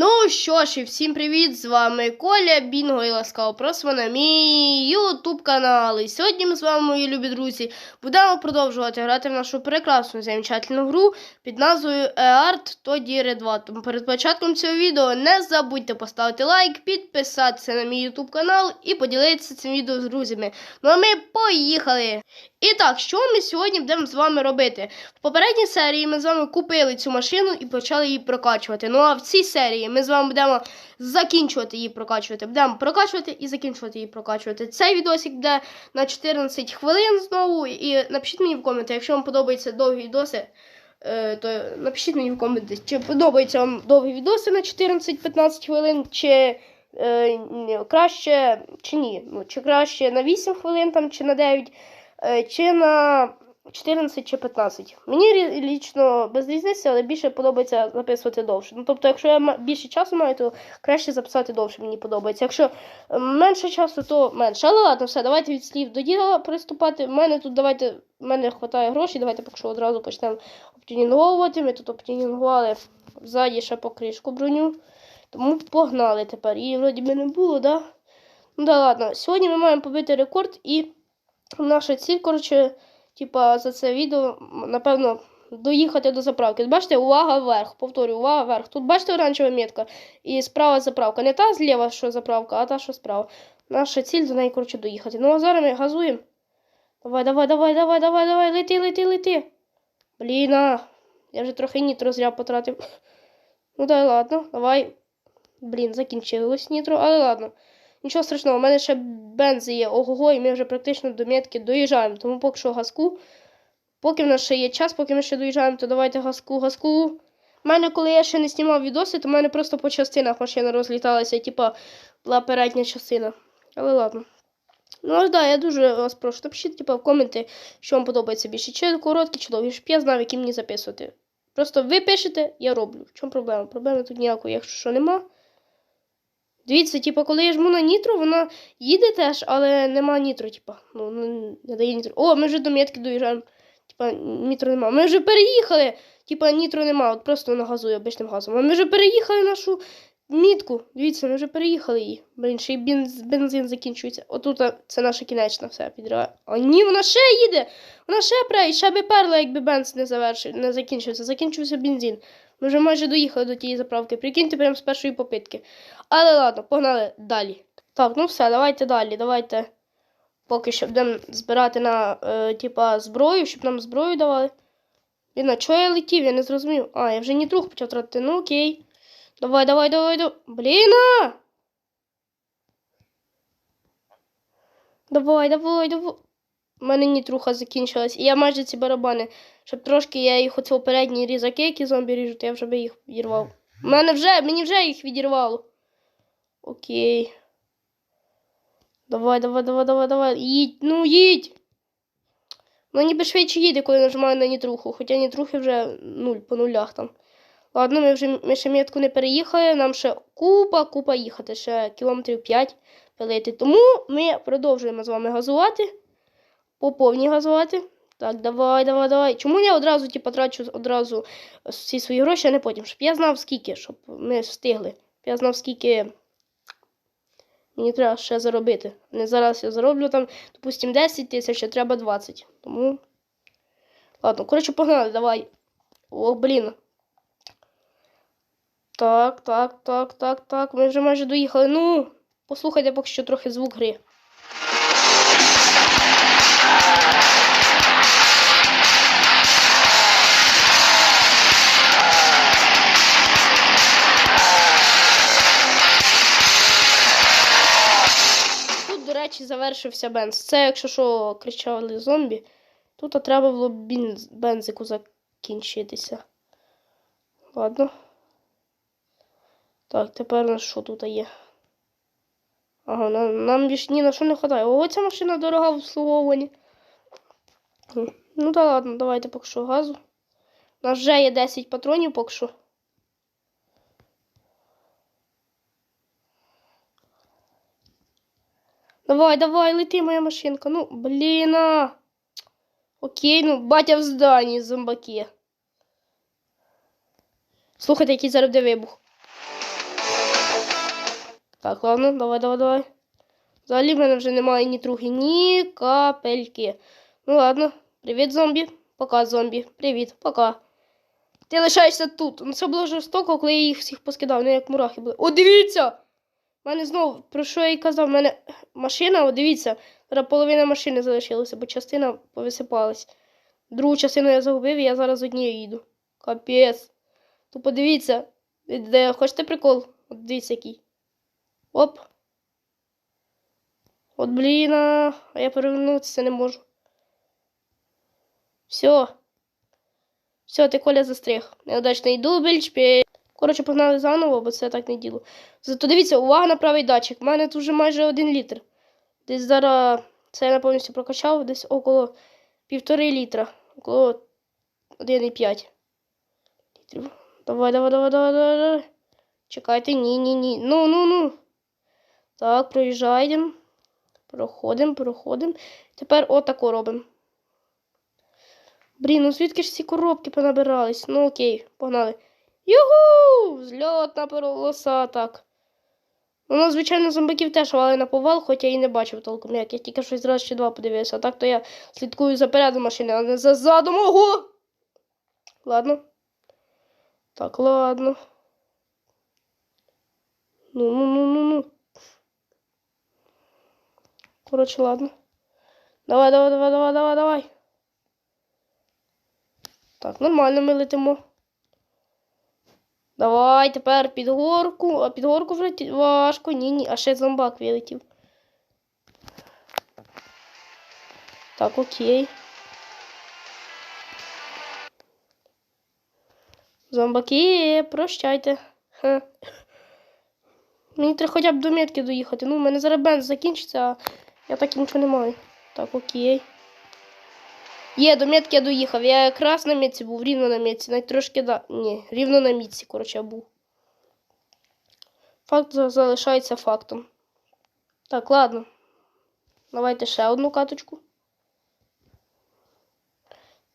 Ну що ж, і всім привіт! З вами Коля Бінго і ласкаво просимо на мій ютуб канал. І сьогодні ми з вами, мої любі друзі, будемо продовжувати грати в нашу прекрасну замечательну гру під назвою EART Toddire 2. Тому перед початком цього відео не забудьте поставити лайк, підписатися на мій ютуб канал і поділитися цим відео з друзями. Ну а ми поїхали! І так, що ми сьогодні будемо з вами робити? В попередній серії ми з вами купили цю машину і почали її прокачувати. Ну а в цій серії ми з вами будемо закінчувати її прокачувати. Будемо прокачувати і закінчувати її прокачувати. Цей відосик буде на 14 хвилин знову. І напишіть мені в коменти, якщо вам подобаються довгі відоси. е, То напишіть мені в коменти, чи подобаються вам довгі відоси на 14-15 хвилин, чи е, краще чи ні. Ну, чи краще на 8 хвилин там, чи на 9. Е, чи на 14 чи 15. Мені лічно без різниці, але більше подобається записувати довше. Ну, тобто, якщо я більше часу маю, то краще записати довше мені подобається. Якщо менше часу, то менше. Але ладно, все, давайте від слів до діла приступати. У мене тут давайте, в мене вистачає грошей, давайте поки що одразу почнемо обтюнінговувати. Ми тут обтюнінгували ззаді ще покришку броню. Тому погнали тепер. Її вроді би не було, да? Ну да ладно. Сьогодні ми маємо побити рекорд і наша ціль, коротше, типа за це відео, напевно, доїхати до заправки. Бачите, увага вверх. Повторюю, увага вверх. Тут бачите оранжева метка і справа заправка. Не та зліва, що заправка, а та, що справа. Наша ціль до неї, коротше, доїхати. Ну а зараз ми газуємо. Давай, давай, давай, давай, давай, давай, лети, лети, лети. Блін, а, я вже трохи нітро зря потратив. Ну да ладно, давай. Блін, закінчилось нітро, але ладно. Нічого страшного, у мене ще бензи є ого-го, і ми вже практично до метки доїжджаємо. Тому поки що газку. Поки в нас ще є час, поки ми ще доїжджаємо, то давайте газку, газку. У мене, коли я ще не знімав відоси, то в мене просто по частинах машина розліталася, типа була передня частина. Але ладно. Ну, аж да, я дуже вас прошу. Напишіть, типа, в коменти, що вам подобається більше. Чи короткі, чи довгі, щоб я знав, які мені записувати. Просто ви пишете, я роблю. В чому проблема? Проблеми тут ніякої, якщо що нема. Дивіться, типу, коли я жму на нітро, вона їде теж, але нема нітро, типу. Ну, не дає нітро. О, ми вже до метки доїжджаємо. Типа, нітро нема. Ми вже переїхали. Типа, нітро нема, от просто вона газує обичним газом. А ми вже переїхали нашу мітку. Дивіться, ми вже переїхали її. Блін, ще й бенз, бензин закінчується. Отут це наша кінечна все підриває. А ні, вона ще їде! Вона ще пре, ще би перла, якби бенз не завершив, не закінчився. Закінчився бензин. Ми вже майже доїхали до тієї заправки. Прикиньте, прямо з першої попитки. Але ладно, погнали далі. Так, ну все, давайте далі. Давайте поки що будемо збирати на е, типа, зброю, щоб нам зброю давали. Блін, а чого я летів? Я не зрозумів. А, я вже нітрух почав тратити. Ну окей. Давай, давай, давай, давай. Блін! а! Давай, давай, давай. У мене нітруха закінчилась. І я майже ці барабани. Щоб трошки я їх оцього передні різаки, які зомбі ріжуть, я вже би їх відірвав. Мене вже, мені вже їх відірвало. Окей. Давай, давай, давай, давай, давай. Їдь, ну їдь. Ну ніби швидше їде, коли нажимаю на нітруху. Хоча нітрухи вже нуль по нулях там. Ладно, ми вже ми ще метку не переїхали, нам ще купа, купа їхати, ще кілометрів 5 пилити. Тому ми продовжуємо з вами газувати. По повній газувати. Так, давай, давай, давай. Чому я одразу ті потрачу одразу всі свої гроші, а не потім? Щоб я знав скільки, щоб ми встигли. Я знав, скільки мені треба ще заробити. Не зараз я зароблю там, допустим, 10 тисяч, а треба 20. Тому. Ладно, коротше, погнали, давай. О, блін. Так, так, так, так, так. Ми вже майже доїхали. Ну, послухайте поки що трохи звук гри. Речі, завершився бенз. Це, якщо що, кричали зомбі, тут треба було бенз, бензику закінчитися. Ладно. Так, тепер у нас що тут є? Ага, нам, нам більш ні на що не вистачає. Ого, ця машина дорога в обслуговуванні. Ну та ладно, давайте поки що газу. У нас вже є 10 патронів поки що. Давай, давай, лети, моя машинка. Ну, блін. Окей, ну, батя в зданні, зомбаки. Слухайте, який зараз буде вибух. Так, ладно, давай, давай, давай. Взагалі в мене вже немає ні трухи, ні капельки. Ну ладно. Привіт, зомбі. Пока, зомбі. Привіт, пока. Ти лишаєшся тут. Ну це було жорстоко, коли я їх всіх поскидав, не як мурахи були. О, дивіться! У мене знову, про що я і казав, в мене машина, о, дивіться, половина машини залишилася, бо частина повисипалась. Другу частину я загубив, і я зараз однією їду. Капець. То подивіться, де хочете прикол? От дивіться який. Оп. От блін, а я перевернутися не можу. Все. Все, ти Коля застряг. Неудачний дубль, шпі. Коротше, погнали заново, бо це так не діло. Зато дивіться, увага на правий датчик. У мене тут вже майже один літр. Десь зараз це я повністю прокачав, десь около півтори літра. Около 1,5 літрів. Давай, давай, давай, давай, давай, давай. Чекайте, ні, ні, ні. Ну, ну, ну. Так, проїжджаємо. Проходимо, проходимо. Тепер отако робимо. Блін, ну звідки ж ці коробки понабирались? Ну окей, погнали. Югу! Зльотна полоса, так. Ну, звичайно, зомбаків теж вали на повал, хоча я і не бачив толком як. Я тільки щось раз чи два подивився. А так то я слідкую за передом машини, а не за задом. Ого! Ладно. Так, ладно. Ну, ну, ну, ну, ну. Коротше, ладно. Давай, давай, давай, давай, давай, давай. Так, нормально ми летимо. Давай, тепер під горку. А під горку вже важко. Ні, ні. А ще зомбак вилетів. Так, окей. Зомбаки, прощайте. Ха. Мені треба хоча б до метки доїхати. Ну, у мене зараз бенз закінчиться, а я так і нічого не маю. Так, окей. Є, до метки я доїхав. Я якраз на мітці був, рівно на мітці. Навіть трошки да. Ні, рівно на мітці, коротше, був. Факт залишається фактом. Так, ладно. Давайте ще одну каточку.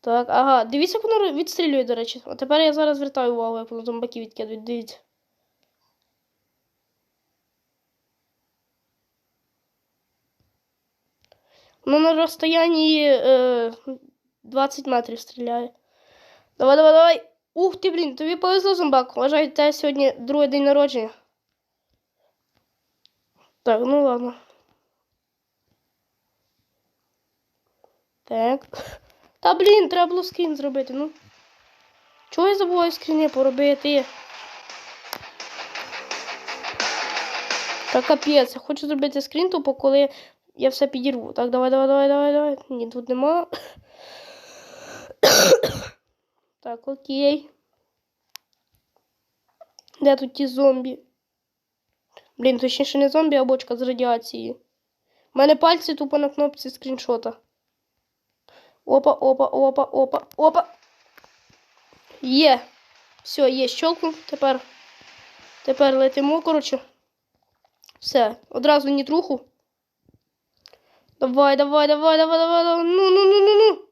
Так, ага. Дивіться, як воно відстрілює, до речі. А тепер я зараз звертаю увагу, як воно зомбаки відкидують. Дивіться. Воно на розстоянні е, 20 метрів стріляє. Давай, давай, давай. Ух ти, блін, тобі повезло, зомбак. Вважаю, те сьогодні другий день народження. Так, ну ладно. Так. Та блін, треба було скрін зробити, ну. Чого я забуваю скріни поробити? Та капець, я хочу зробити скрін, тупо коли я все підірву. Так, давай, давай, давай, давай, давай. Ні, тут нема. Так, окей. Де тут ті зомбі? Блін, точніше не зомбі, а бочка з радіації. У мене пальці тупо на кнопці скріншота. Опа, опа, опа, опа, опа. Є. Все, є, щелкнув. Тепер. Тепер летимо, коротше. Все, одразу нітруху. Давай, давай, давай, давай, давай, давай. Ну, ну, ну, ну, ну.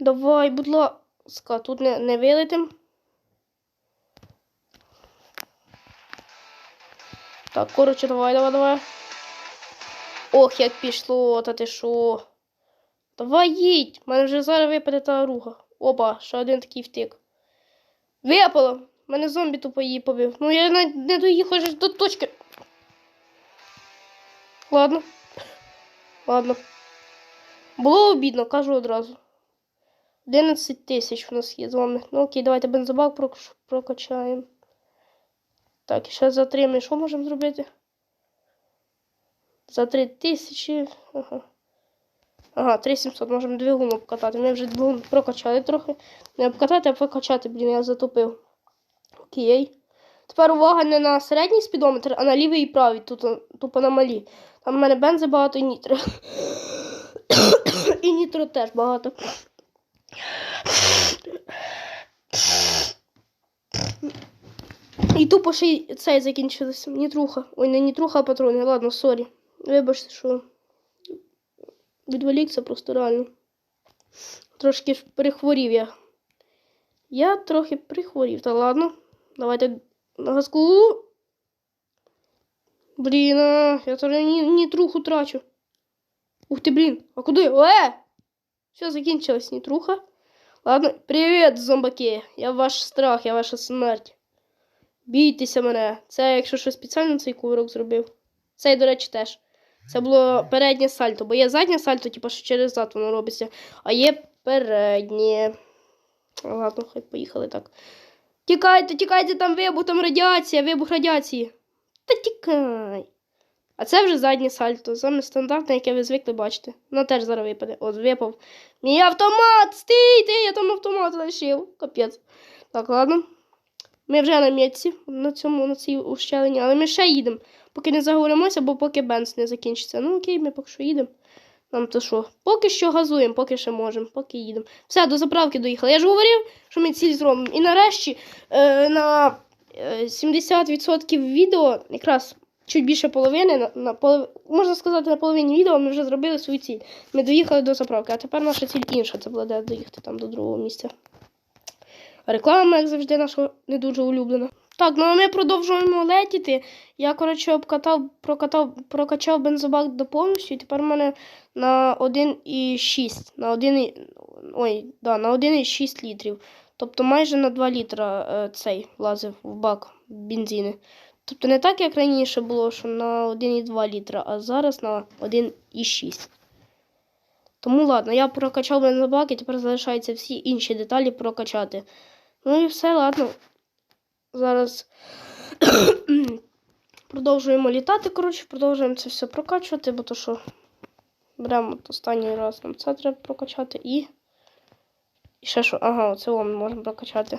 Давай, будь ласка, тут не, не вилетим. Так, коротше, давай, давай, давай. Ох, як пішло, та ти що? Давай їдь, в мене вже зараз випаде та руга. Опа, ще один такий втик. Випало! Мене зомбі тупо її побив. Ну я навіть не доїхав до точки. Ладно. Ладно. Було обідно, кажу одразу. 11 тисяч у нас є з. Ну окей, давайте бензобак прокачаємо. Так, і ще за 3 ми що можемо зробити? За 3 тисячі. Ага. Ага, 3700 можемо двигун обкатати. Ми вже двигун прокачали трохи. Не обкатати, а прокачати, блін, я затопив. Окей. Тепер увага не на середній спідометр, а на лівий і правий, тут тупо на малі. Там в мене бензи багато і нітро. і нітро теж багато. І тупо ще й цей закінчилося. Нітруха. Ой, не нітруха, а патрони. Ладно, сорі. Вибачте, що відволікся просто реально. Трошки прихворів я. Я трохи прихворів, та ладно. Давайте на газку. Блін, я не, нетруху трачу. Ух ти, блін, а куди? Е! Все, закінчилась нітруха. Ладно, привіт, зомбаки. Я ваш страх, я ваша смерть. Бійтеся мене. Це, якщо що спеціально цей кувирок зробив. Цей, до речі, теж. Це було переднє сальто, бо є заднє сальто, типу, що через зад воно робиться, а є переднє. Ладно, хай поїхали так. Тікайте, тікайте, там вибух, там радіація, вибух радіації. Та тікай. А це вже заднє сальто, саме стандартне, яке ви звикли бачити. Воно теж зараз випаде. От випав. Мій автомат! Стійте! Я там автомат лишив. Капець. Так, ладно. Ми вже на місці, на цьому, на цій ущелині, але ми ще їдемо. Поки не заговоримося, бо поки бенз не закінчиться. Ну окей, ми поки що їдемо. Нам то що? Поки що газуємо, поки ще можемо, поки їдемо. Все, до заправки доїхали. Я ж говорив, що ми ціль зробимо. І нарешті е, на е, 70% відео, якраз чуть більше половини, на, на полов... можна сказати, на половині відео ми вже зробили свою ціль. Ми доїхали до заправки, а тепер наша ціль інша. Це буде де доїхати там до другого місця. Реклама, як завжди, наша не дуже улюблена. Так, ну а ми продовжуємо летіти. Я, коротше, обкатав, прокатав, прокачав бензобак до повністю, і тепер у мене на 1,6. На 1, ой, да, на 1,6 літрів. Тобто майже на 2 літра е, цей влазив в бак бензини. Тобто не так, як раніше було, що на 1,2 літра, а зараз на 1,6. Тому ладно, я прокачав бензобак і тепер залишаються всі інші деталі прокачати. Ну і все, ладно. Зараз продовжуємо літати, коротше, продовжуємо це все прокачувати, бо то що беремо останній раз нам це треба прокачати і. І ще що? Ага, оце ми можемо прокачати.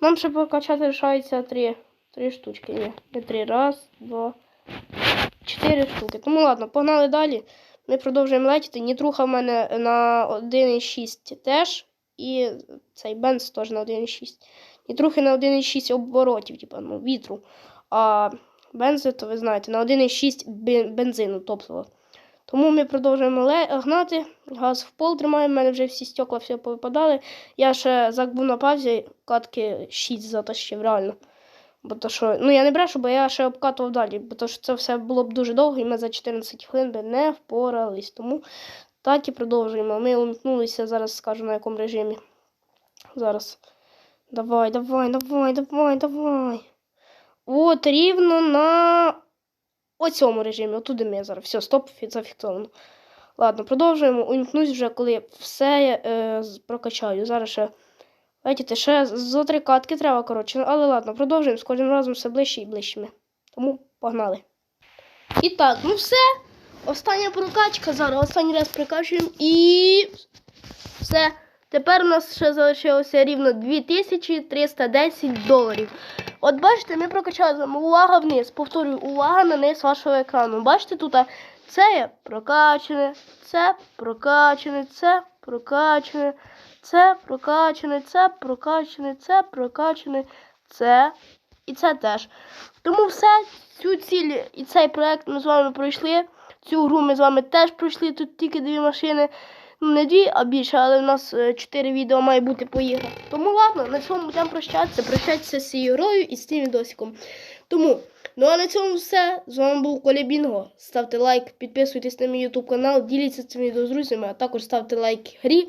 Нам ще прокачати лишається три, три штучки. Ні, не три. Раз, два, чотири штуки. Тому ладно, погнали далі. Ми продовжуємо летіти. Нітруха в мене на 1,6 теж. І цей бенз теж на 1,6. Нітрухи на 1,6 оборотів, типу, ну, вітру. А бензи, то ви знаєте, на 1,6 бензину топлива. Тому ми продовжуємо гнати, газ в пол тримаємо, в мене вже всі стекла все повипадали. Я ще зак був на паузі, катки 6 затащив, реально. Бо то що, ну я не брешу, бо я ще обкатував далі, бо то що це все було б дуже довго, і ми за 14 хвилин би не впорались. Тому так і продовжуємо. Ми умікнулися, зараз скажу на якому режимі. Зараз. Давай, давай, давай, давай, давай. От рівно на оцьому режимі. Отуди ми зараз. Все, стоп, зафіксовано. Ладно, продовжуємо. Увімкнусь вже, коли все е, прокачаю. Зараз ще. Бачите, ще зо три катки треба, коротше. Але ладно, продовжуємо. З кожним разом все ближче і ближче ми. Тому погнали. І так, ну все. Остання прокачка зараз. Останній раз прокачуємо і все. Тепер у нас ще залишилося рівно 2310 доларів. От бачите, ми прокачали. Увага вниз. Повторюю, увага на низ вашого екрану. Бачите, тут це є прокачане, це прокачане, це прокачане, це прокачане, це прокачане, це прокачане, це і це теж. Тому все, цю ціль і цей проект ми з вами пройшли. Цю гру ми з вами теж пройшли. Тут тільки дві машини. Ну, не дві, а більше, але в нас е, чотири відео має бути по іграх. Тому ладно, на цьому будемо прощатися. Прощатися з цією грою і з цим відосиком. Тому, ну а на цьому все. З вами був Коля Бінго. Ставте лайк, підписуйтесь на мій YouTube канал, діліться цим відео з друзями, а також ставте лайк грі.